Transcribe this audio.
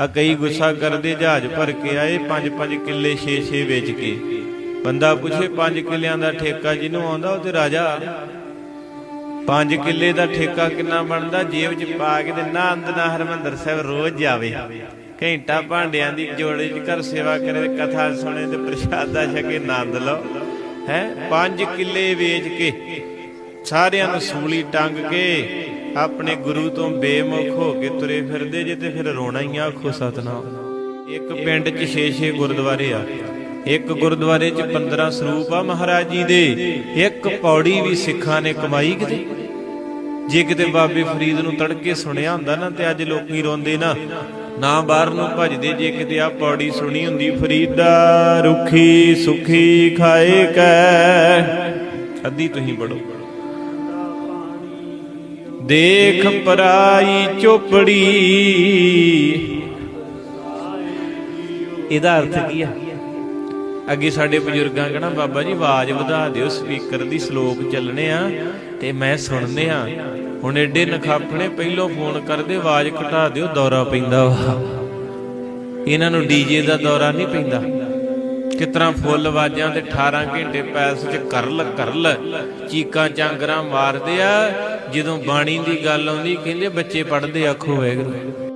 ਆ ਕਈ ਗੁੱਸਾ ਕਰਦੇ ਜਹਾਜ਼ ਭਰ ਕੇ ਆਏ 5-5 ਕਿੱਲੇ 6-6 ਵੇਚ ਕੇ। ਬੰਦਾ ਪੁੱਛੇ, ਪੰਜ ਕਿੱਲਿਆਂ ਦਾ ਠੇਕਾ ਜਿਹਨੂੰ ਆਉਂਦਾ, ਉਹ ਤੇ ਰਾਜਾ। 5 ਕਿੱਲੇ ਦਾ ਠੇਕਾ ਕਿੰਨਾ ਬਣਦਾ? ਜੇਬ 'ਚ ਪਾ ਕੇ ਤੇ ਨਾ ਅੰਦਨਾ ਹਰਮੰਦਰ ਸਾਹਿਬ ਰੋਜ਼ ਜਾਵੇ। ਘੰਟਾ ਭਾਂਡਿਆਂ ਦੀ ਜੋੜੇ 'ਚ ਘਰ ਸੇਵਾ ਕਰੇ ਤੇ ਕਥਾ ਸੁਣੇ ਤੇ ਪ੍ਰਸ਼ਾਦਾ ਛਕੇ, ਆਨੰਦ ਲਓ। ਹੈ? ਪੰਜ ਕਿੱਲੇ ਵੇਚ ਕੇ ਸਾਰਿਆਂ ਨੂੰ ਸੂਲੀ ਟੰਗ ਕੇ ਆਪਣੇ ਗੁਰੂ ਤੋਂ ਬੇਮੁਖ ਹੋ ਕੇ ਤੁਰੇ ਫਿਰਦੇ ਜੇ ਤੇ ਫਿਰ ਰੋਣਾ ਹੀ ਆਖੋ ਸਤਨਾਮ। ਇੱਕ ਪਿੰਡ 'ਚ 6-6 ਗੁਰਦੁਆਰੇ ਆ। ਇੱਕ ਗੁਰਦੁਆਰੇ 'ਚ 15 ਸਰੂਪ ਆ ਮਹਾਰਾਜ ਜੀ ਦੇ। ਇੱਕ ਪੌੜੀ ਵੀ ਸਿੱਖਾਂ ਨੇ ਕਮਾਈ ਕਿਤੇ। ਜੇ ਕਿਤੇ ਬਾਬੇ ਫਰੀਦ ਨੂੰ ਤੜਕੇ ਸੁਣਿਆ ਹੁੰਦਾ ਨਾ ਤੇ ਅੱਜ ਲੋਕੀ ਰੋਂਦੇ ਨਾ ਨਾ ਬਾਹਰ ਨੂੰ ਭਜਦੇ, ਜੇ ਕਿਤੇ ਆ ਪੌੜੀ ਸੁਣੀ ਹੁੰਦੀ, ਫਰੀਦਾ ਰੁਖੀ ਸੁਖੀ ਖਾਏ ਕੈ। ਅੱਧੀ ਤੁਸੀਂ ਪੜੋ ਦੇਖ ਪਰਾਈ ਚੋਪੜੀ। ਇਹਦਾ ਅਰਥ ਕੀ ਆ? ਅੱਗੇ ਸਾਡੇ ਬਜ਼ੁਰਗਾਂ ਕਹਣਾ, ਬਾਬਾ ਜੀ ਆਵਾਜ਼ ਵਧਾ ਦਿਓ, ਸਪੀਕਰ ਦੀ ਸ਼ਲੋਕ ਚੱਲਣੇ ਆ ਤੇ ਮੈਂ ਸੁਣਨੇ ਆ। ਹੁਣ ਐਡੇ ਨਖਾਫਣੇ ਪਹਿਲੋਂ ਫੋਨ ਕਰਦੇ, ਆਵਾਜ਼ ਘਟਾ ਦਿਓ, ਦੌਰਾ ਪੈਂਦਾ ਵਾ। ਇਹਨਾਂ ਨੂੰ ਡੀਜੇ ਦਾ ਦੌਰਾ ਨਹੀਂ ਪੈਂਦਾ। ਕਿਤਨਾ ਫੁੱਲ ਵਾਜਾਂ ਤੇ 18 ਘੰਟੇ ਪੈਸ ਚ ਕਰਲ ਕਰਲ ਚੀਕਾਂ ਚਾਂਗਰਾਂ ਮਾਰਦੇ ਆ ਜਦੋਂ ਬਾਣੀ ਦੀ ਗੱਲ ਆਉਂਦੀ ਕਹਿੰਦੇ ਬੱਚੇ ਪੜਦੇ ਆਖੋ ਵੈਗਰੂ